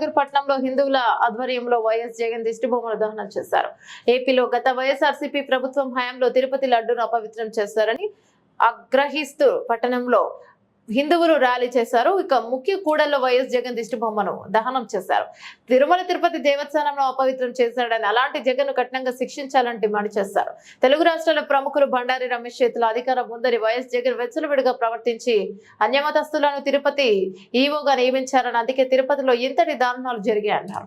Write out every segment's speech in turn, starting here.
నగర్ పట్టణంలో హిందువుల ఆధ్వర్యంలో వైఎస్ జగన్ దిష్టిబొమ్మలు దహనం చేశారు. ఏపీలో గత వైఎస్ఆర్సీపీ ప్రభుత్వం హయాంలో తిరుపతి లడ్డూను అపవిత్రం చేశారని ఆగ్రహిస్తూ పట్టణంలో హిందువులు ర్యాలీ చేశారు. ఇక ముఖ్య కూడల్లో వైఎస్ జగన్ దిష్టిబొమ్మను దహనం చేశారు. తిరుమల తిరుపతి దేవస్థానంలో అపవిత్రం చేశాడని అలాంటి జగన్ కఠినంగా శిక్షించాలని డిమాండ్ చేశారు. తెలుగు రాష్ట్రాల ప్రముఖులు బండారి రమేష్ చేతుల అధికారం ముందరి వైఎస్ జగన్ వెచ్చలవిడిగా ప్రవర్తించి అన్యమతస్తులను తిరుపతి ఈవోగా నియమించారని అందుకే తిరుపతిలో ఇంతటి దారుణాలు జరిగాయన్నారు.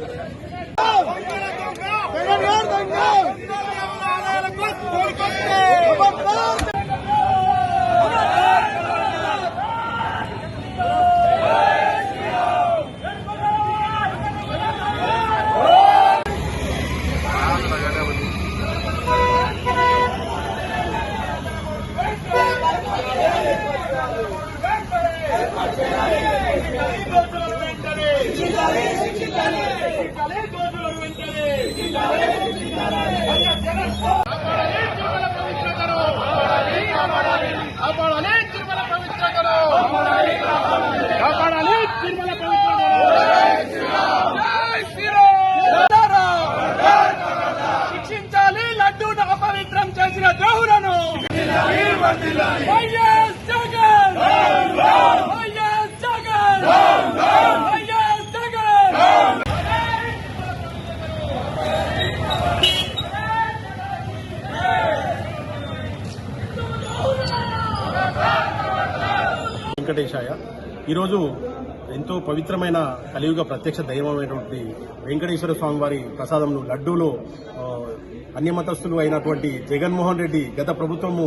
జగన్ గారు దొంగ ఖబర్దార్ కాపాడాలి తిరుమల పవిత్రతను కాపాడాలి తిరుమల పవిత్రతను జై శ్రీరామ్ శిక్షించాలి లడ్డూను అపవిత్రం చేసిన ద్రోహులను వైఎస్ జగన్ వైఎస్ జగన్ వైఎస్ జగన్ వెంకటేశాయ. ఈరోజు ఎంతో పవిత్రమైన కలియుగ ప్రత్యక్ష దైవమైనటువంటి వెంకటేశ్వర స్వామి వారి ప్రసాదంను లడ్డూలో ఆ, అన్యమతస్థులు అయినటువంటి జగన్మోహన్ రెడ్డి గత ప్రభుత్వము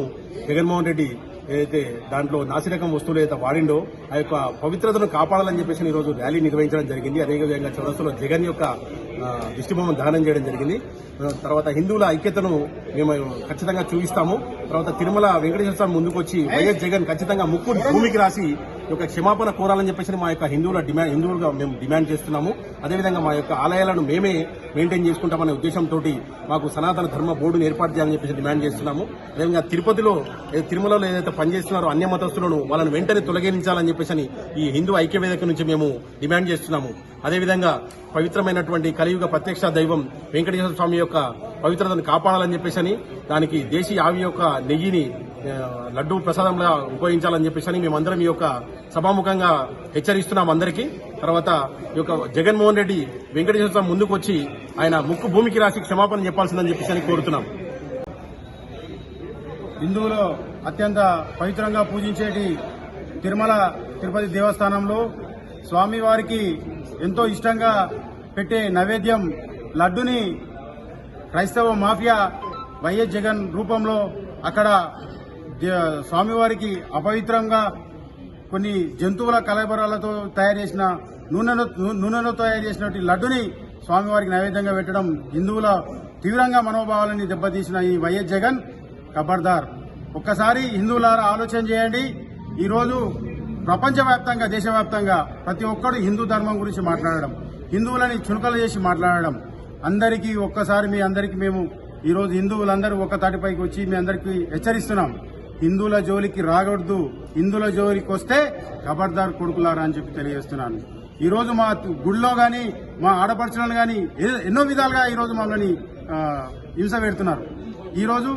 జగన్మోహన్ రెడ్డి ఏదైతే దాంట్లో నాసిరకం వస్తువులు ఏదైతే వాడిండో ఆ యొక్క పవిత్రతను కాపాడాలని చెప్పేసి ఈరోజు ర్యాలీ నిర్వహించడం జరిగింది. అదేవిధంగా చౌరస్తులో జగన్ యొక్క దిష్టిబొమ్మను దానం చేయడం జరిగింది. తర్వాత హిందువుల ఐక్యతను మేము ఖచ్చితంగా చూపిస్తాము. తర్వాత తిరుమల వెంకటేశ్వర స్వామి ముందుకు వచ్చి వైఎస్ జగన్ ఖచ్చితంగా ముక్కు భూమికి రాసి యొక్క క్షమాపణ కోరాలని చెప్పేసి మా యొక్క హిందువుల డిమాండ్ హిందువులుగా మేము డిమాండ్ చేస్తున్నాము. అదేవిధంగా మా యొక్క ఆలయాలను మేమే మెయింటైన్ చేసుకుంటామనే ఉద్దేశంతో మాకు సనాతన ధర్మ బోర్డును ఏర్పాటు చేయాలని చెప్పేసి డిమాండ్ చేస్తున్నాము. అదేవిధంగా తిరుపతిలో తిరుమలలో ఏదైతే పనిచేస్తున్నారో అన్య మతస్థులను వాళ్ళని వెంటనే తొలగించాలని చెప్పేసి ఈ హిందూ ఐక్యవేదిక నుంచి మేము డిమాండ్ చేస్తున్నాము. అదేవిధంగా పవిత్రమైనటువంటి కలియుగ ప్రత్యక్ష దైవం వెంకటేశ్వర స్వామి యొక్క పవిత్రతను కాపాడాలని చెప్పేసి దానికి దేశీ ఆవి యొక్క నెయ్యిని లడ్డు ప్రసాదంగా ఉపయోగించాలని చెప్పేసి మేమందరం ఈ యొక్క సభాముఖంగా హెచ్చరిస్తున్నాం అందరికీ. తర్వాత ఈ యొక్క జగన్మోహన్ రెడ్డి వెంకటేశ్వర స్వామి ముందుకు వచ్చి ఆయన ముక్కు భూమికి రాసి క్షమాపణ చెప్పాల్సిందని చెప్పేసి కోరుతున్నాం. హిందువులు అత్యంత పవిత్రంగా పూజించేటి తిరుమల తిరుపతి దేవస్థానంలో స్వామివారికి ఎంతో ఇష్టంగా పెట్టే నైవేద్యం లడ్డుని క్రైస్తవ మాఫియా వైఎస్ జగన్ రూపంలో అక్కడ స్వామివారికి అపవిత్రంగా కొన్ని జంతువుల కలబరాలతో తయారు చేసిన నూనెను నూనెలో తయారు చేసినటువంటి లడ్డుని స్వామివారికి నైవేద్యంగా పెట్టడం హిందువుల తీవ్రంగా మనోభావాలని దెబ్బతీసిన ఈ వైఎస్ జగన్ ఖబర్దార్ ఒక్కసారి హిందువులారా ఆలోచన చేయండి. ఈరోజు ప్రపంచవ్యాప్తంగా దేశవ్యాప్తంగా ప్రతి ఒక్కరు హిందూ ధర్మం గురించి మాట్లాడడం హిందువులని చులకలు చేసి మాట్లాడడం అందరికీ ఒక్కసారి మీ అందరికీ మేము ఈరోజు హిందువులందరూ ఒక్క తాటిపైకి వచ్చి మీ అందరికీ హెచ్చరిస్తున్నాం. హిందువుల జోలికి రాకూడదు. హిందువుల జోలికి వస్తే ఖబర్దార్ కొడుకులారా అని చెప్పి తెలియజేస్తున్నాను. ఈ రోజు మా గుడిలో గాని మా ఆడపడుచులను గాని ఎన్నో విధాలుగా ఈ రోజు మమ్మల్ని హింస పెడుతున్నారు. ఈ రోజు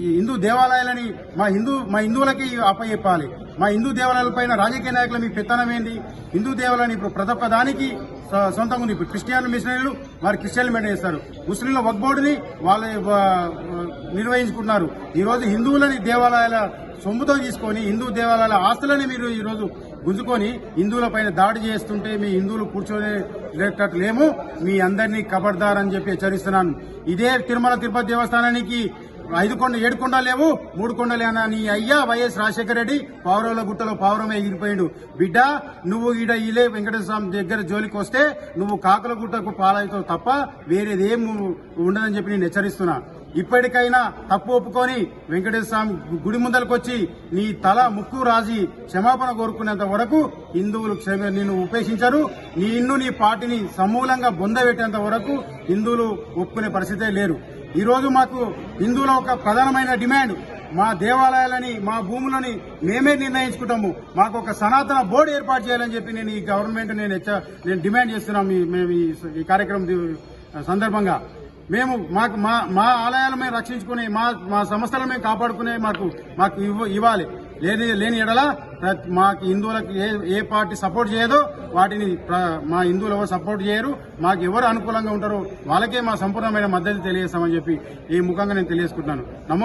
ఈ హిందూ దేవాలయాలని మా హిందూ మా హిందువులకి అప్పచెప్పాలి. మా హిందూ దేవాలయాలపైన రాజకీయ నాయకుల మీ పెత్తనం ఏంటి హిందూ దేవాలయాన్ని ఇప్పుడు ప్రతి ఒక్క దానికి సొంతంగా ఉంది. ఇప్పుడు క్రిస్టియన్ మిషనరీలు వారు క్రిస్టియన్లు మెయింటైన్ చేస్తారు. ముస్లింల వక్ బోర్డుని నిర్వహించుకుంటున్నారు. ఈరోజు హిందువులని దేవాలయాల సొమ్ముతో తీసుకొని హిందూ దేవాలయాల ఆస్తులని మీరు ఈరోజు గుంజుకొని హిందువులపైన దాడి చేస్తుంటే మీ హిందువులు కూర్చొని లేటట్టు లేము మీ అందరినీ కబర్దార్ అని చెప్పి హెచ్చరిస్తున్నాను. ఇదే తిరుమల తిరుపతి దేవస్థానానికి ఐదు కొండ ఏడు కొండలు లేవు మూడు కొండలేనా నీ అయ్యా వైఎస్ రాజశేఖర రెడ్డి పావురంల గుట్టలో పావురమే ఎగిరిపోయిండు. బిడ్డ నువ్వు ఈడ ఇలే వెంకటేశ్వర స్వామి దగ్గర జోలికి వస్తే నువ్వు కాకుల గుట్టకు పాలవుతావు తప్ప వేరేదేం ఉండదని చెప్పి నేను హెచ్చరిస్తున్నా. ఇప్పటికైనా తప్పు ఒప్పుకొని వెంకటేశ్వర స్వామి గుడి ముందరకు వచ్చి నీ తల ముక్కు రాజి క్షమాపణ కోరుకునేంత వరకు హిందువులు క్షమ నిన్ను ఉపేక్షించరు. నీ ఇన్ను నీ పార్టీని సమూలంగా బొందబెట్టేంత వరకు హిందువులు ఒప్పుకునే పరిస్థితే లేరు. ఈ రోజు మాకు హిందువుల ఒక ప్రధానమైన డిమాండ్. మా దేవాలయాలని మా భూములని మేమే నిర్ణయించుకుంటాము. మాకు ఒక సనాతన బోర్డు ఏర్పాటు చేయాలని చెప్పి నేను ఈ గవర్నమెంట్ నేను నేను డిమాండ్ చేస్తున్నాం ఈ- మేము ఈ కార్యక్రమం సందర్భంగా. మేము మాకు మా మా ఆలయాలు మేము రక్షించుకుని మా మా సంస్థలను మేము కాపాడుకునే మాకు మాకు ఇవ్వ- ఇవ్వాలి. లేని లేని ఎడల ప్రతి- మాకు హిందువులకు ఏ ఏ పార్టీ సపోర్ట్ చేయదో వాటిని మా హిందువులు ఎవరు సపోర్ట్ చేయరు. మాకు ఎవరు అనుకూలంగా ఉంటారో వాళ్ళకే మా సంపూర్ణమైన మద్దతు తెలియజేస్తామని చెప్పి ఈ ముఖంగా నేను తెలియజేసుకుంటున్నాను.